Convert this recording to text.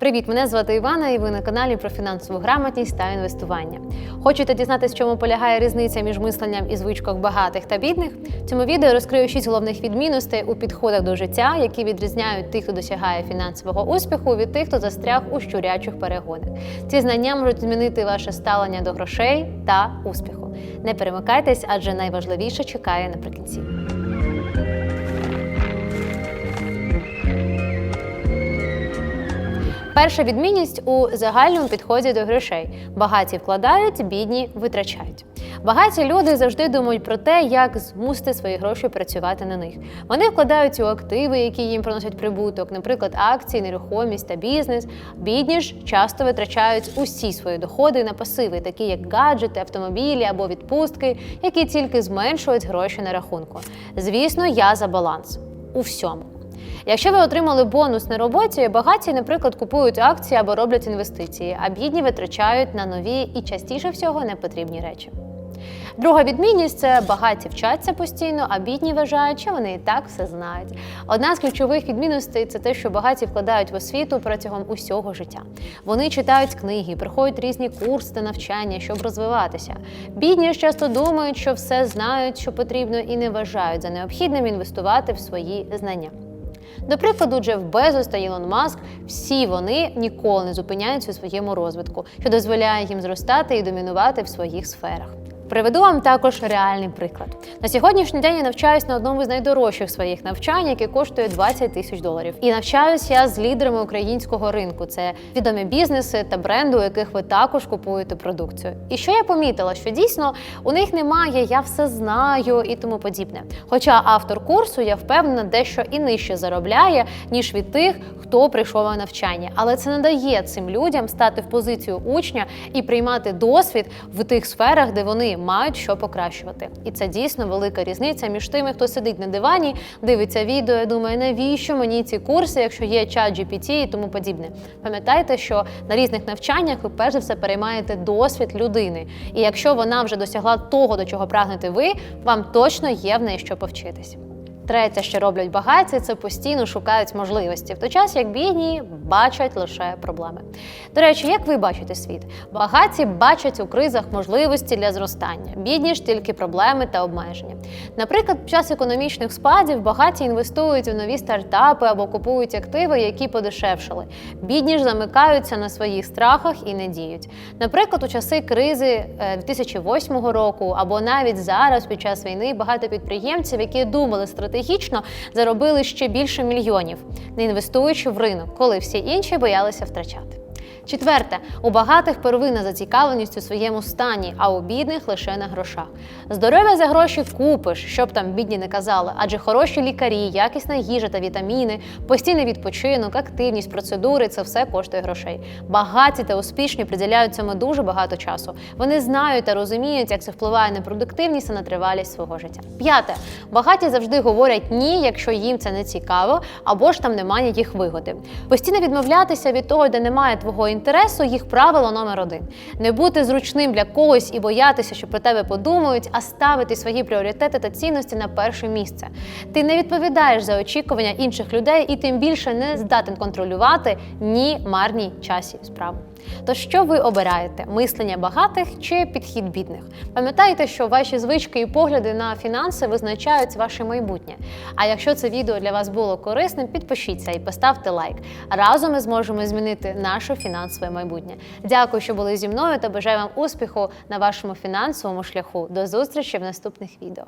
Привіт, мене звати Івана, і ви на каналі про фінансову грамотність та інвестування. Хочете дізнатися, чому полягає різниця між мисленням і звичках багатих та бідних? В цьому відео розкрию шість головних відмінностей у підходах до життя, які відрізняють тих, хто досягає фінансового успіху, від тих, хто застряг у щурячих перегонах. Ці знання можуть змінити ваше ставлення до грошей та успіху. Не перемикайтесь, адже найважливіше чекає наприкінці. Перша відмінність у загальному підході до грошей: багаті вкладають, бідні витрачають. Багаті люди завжди думають про те, як змусити свої гроші працювати на них. Вони вкладають у активи, які їм приносять прибуток, наприклад, акції, нерухомість та бізнес. Бідні ж часто витрачають усі свої доходи на пасиви, такі як гаджети, автомобілі або відпустки, які тільки зменшують гроші на рахунку. Звісно, я за баланс у всьому. Якщо ви отримали бонус на роботі, багаті, наприклад, купують акції або роблять інвестиції, а бідні витрачають на нові і частіше всього непотрібні речі. Друга відмінність це багаті вчаться постійно, а бідні вважають, що вони і так все знають. Одна з ключових відмінностей це те, що багаті вкладають в освіту протягом усього життя. Вони читають книги, проходять різні курси та навчання, щоб розвиватися. Бідні ж часто думають, що все знають, що потрібно, і не вважають за необхідним інвестувати в свої знання. До прикладу, Джеф Безос та Ілон Маск всі вони ніколи не зупиняються у своєму розвитку, що дозволяє їм зростати і домінувати в своїх сферах. Приведу вам також реальний приклад. На сьогоднішній день я навчаюсь на одному з найдорожчих своїх навчань, яке коштує 20 тисяч доларів. І навчаюсь я з лідерами українського ринку. Це відомі бізнеси та бренди, у яких ви також купуєте продукцію. І що я помітила, що дійсно у них немає я все знаю і тому подібне. Хоча автор курсу, я впевнена, дещо і нижче заробляє, ніж від тих, хто прийшов на навчання. Але це не дає цим людям стати в позицію учня і приймати досвід в тих сферах, де вони мають що покращувати. І це дійсно велика різниця між тими, хто сидить на дивані, дивиться відео, і думає, навіщо мені ці курси, якщо є чат GPT і тому подібне. Пам'ятайте, що на різних навчаннях ви перш за все переймаєте досвід людини. І якщо вона вже досягла того, до чого прагнете ви, вам точно є в неї що повчитись. Третє, що роблять багаті, це постійно шукають можливості, в той час як бідні бачать лише проблеми. До речі, як ви бачите світ? Багаті бачать у кризах можливості для зростання, бідні ж тільки проблеми та обмеження. Наприклад, під час економічних спадів багаті інвестують у нові стартапи або купують активи, які подешевшали. Бідні ж замикаються на своїх страхах і не діють. Наприклад, у часи кризи 2008 року або навіть зараз, під час війни, багато підприємців, які думали стратегічно заробили ще більше мільйонів, не інвестуючи в ринок, коли всі інші боялися втрачати. Четверте, у багатих первинна зацікавленість у своєму стані, а у бідних лише на грошах. Здоров'я за гроші купиш, щоб там бідні не казали, адже хороші лікарі, якісна їжа та вітаміни, постійний відпочинок, активність, процедури це все коштує грошей. Багаті та успішні приділяють цьому дуже багато часу. Вони знають та розуміють, як це впливає на продуктивність та на тривалість свого життя. П'яте, багаті завжди говорять ні, якщо їм це не цікаво, або ж там немає їх вигоди. Постійно відмовлятися від того, де немає твого інтересу, їх правило номер один: не бути зручним для когось і боятися, що про тебе подумають, а ставити свої пріоритети та цінності на перше місце. Ти не відповідаєш за очікування інших людей і тим більше не здатен контролювати ні марній часі справи. То що ви обираєте мислення багатих чи підхід бідних? Пам'ятайте, що ваші звички і погляди на фінанси визначають ваше майбутнє. А якщо це відео для вас було корисним, підпишіться і поставте лайк. Разом ми зможемо змінити наше фінансове майбутнє. Дякую, що були зі мною та бажаю вам успіху на вашому фінансовому шляху. До зустрічі в наступних відео.